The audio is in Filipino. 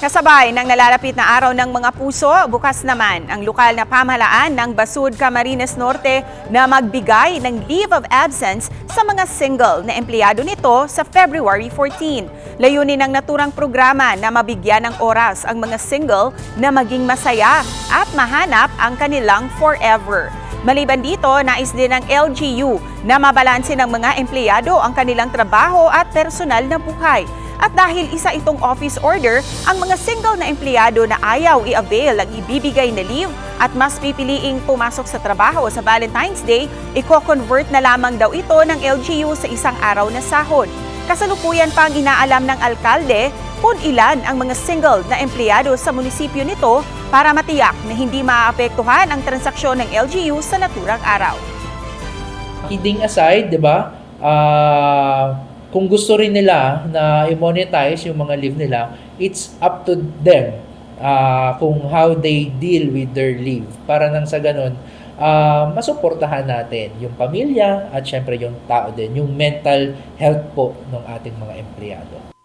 Kasabay ng nalalapit na araw ng mga puso, bukas naman ang lokal na pamahalaan ng Basud Camarines Norte na magbigay ng leave of absence sa mga single na empleyado nito sa February 14. Layunin ng naturang programa na mabigyan ng oras ang mga single na maging masaya at mahanap ang kanilang forever. Maliban dito, nais din ng LGU na mabalanse ng mga empleyado ang kanilang trabaho at personal na buhay. At dahil isa itong office order, ang mga single na empleyado na ayaw i-avail ang ibibigay na leave at mas pipiliing pumasok sa trabaho sa Valentine's Day, i-convert na lamang daw ito ng LGU sa isang araw na sahod. Kasalukuyan pa ang inaalam ng alkalde kung ilan ang mga single na empleyado sa munisipyo nito para matiyak na hindi maapektuhan ang transaksyon ng LGU sa naturang araw. Kidding aside, 'di ba? Ah, kung gusto rin nila na i-monetize yung mga leave nila, it's up to them ah, kung how they deal with their leave. Para nang sa ganun, ah, masuportahan natin yung pamilya at syempre yung tao din, yung mental health po ng ating mga empleyado.